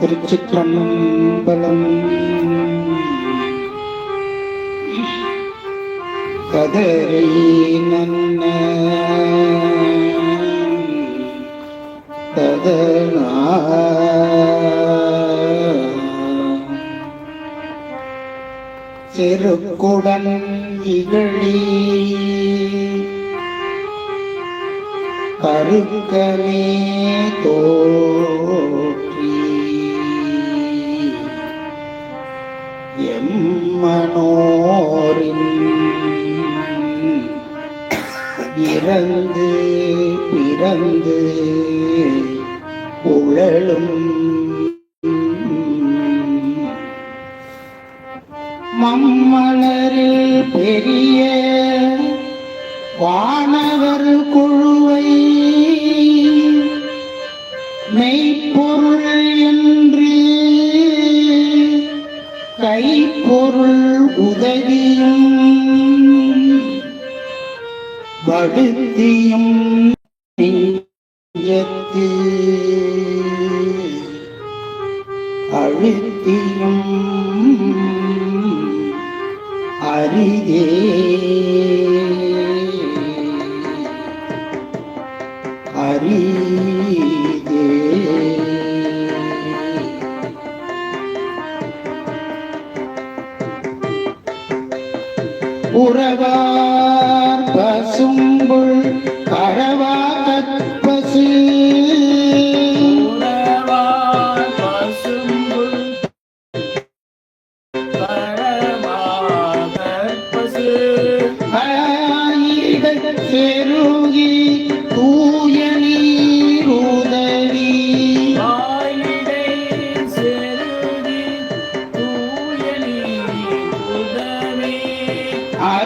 ചിത്രമംഗളം കദരി നന്ന ചെറുക്കുടലി കറുക്കലേ തോ வானோரில் இறந்து பிறந்து உழலும் மம்மலரில் பெரிய வானவர் குழு அழுத்தியும் அரிதே.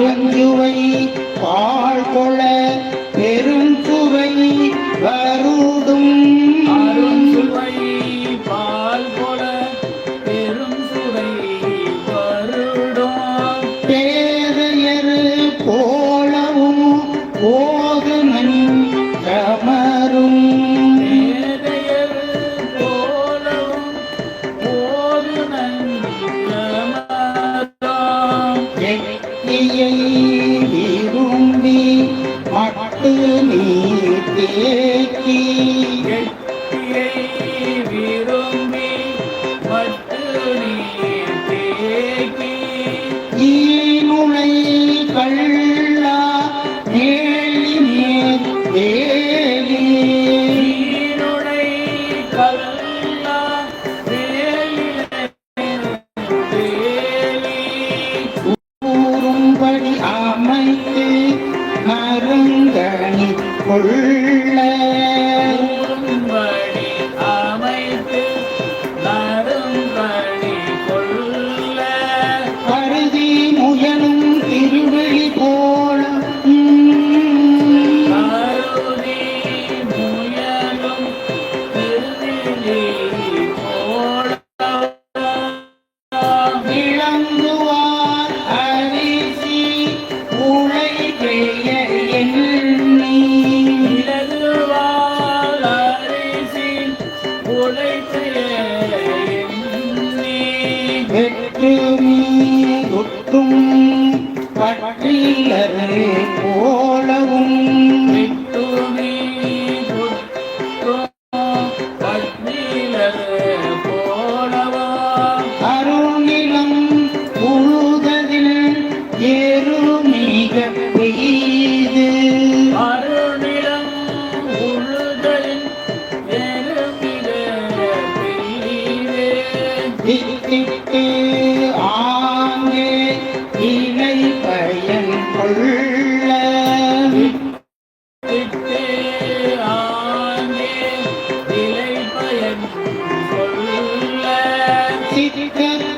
அருந்துவை பாழ்கொள Thank you.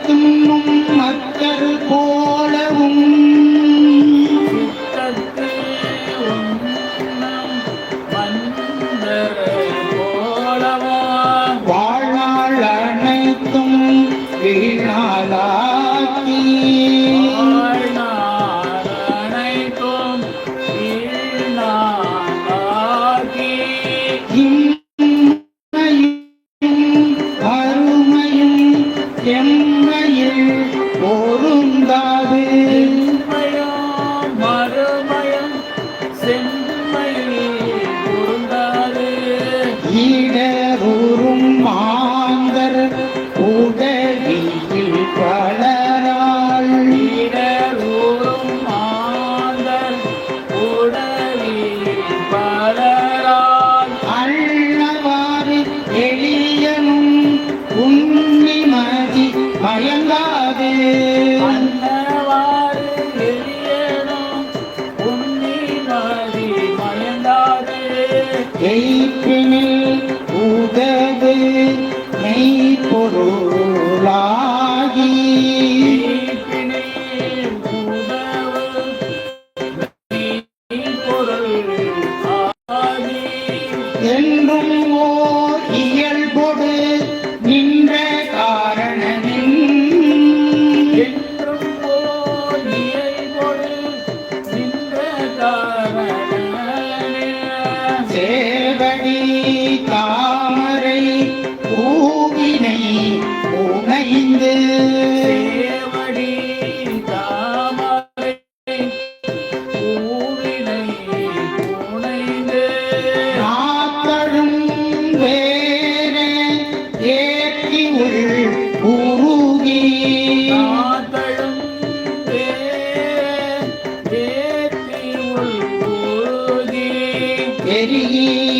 தெரியே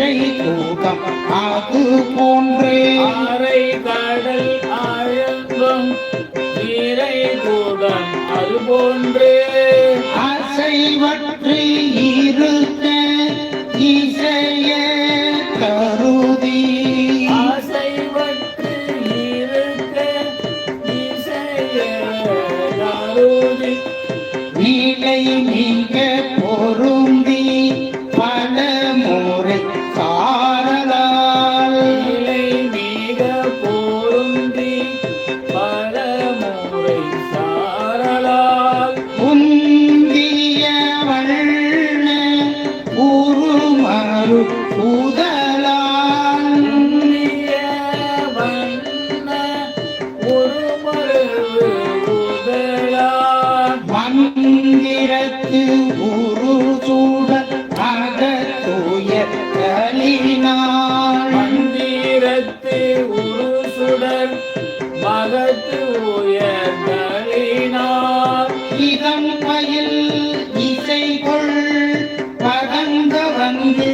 இறை தூக்கம் அது போன்றே. அரை கடல் ஆழங்கும் இறை தூகம் அது போன்றே. அசைவற்றி இருக்க இசையே கருதி. அசைவற்றி இருக்க இசையே கருதி. நீலை நீங்க அகத்து குரு சூட அகத்துய கலினாள் மந்திரத்து உரு சுடர் மகத்து உயர் கலினாள் இதம் பயில் இசை கொள் பகந்த வந்து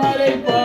மறைப்பா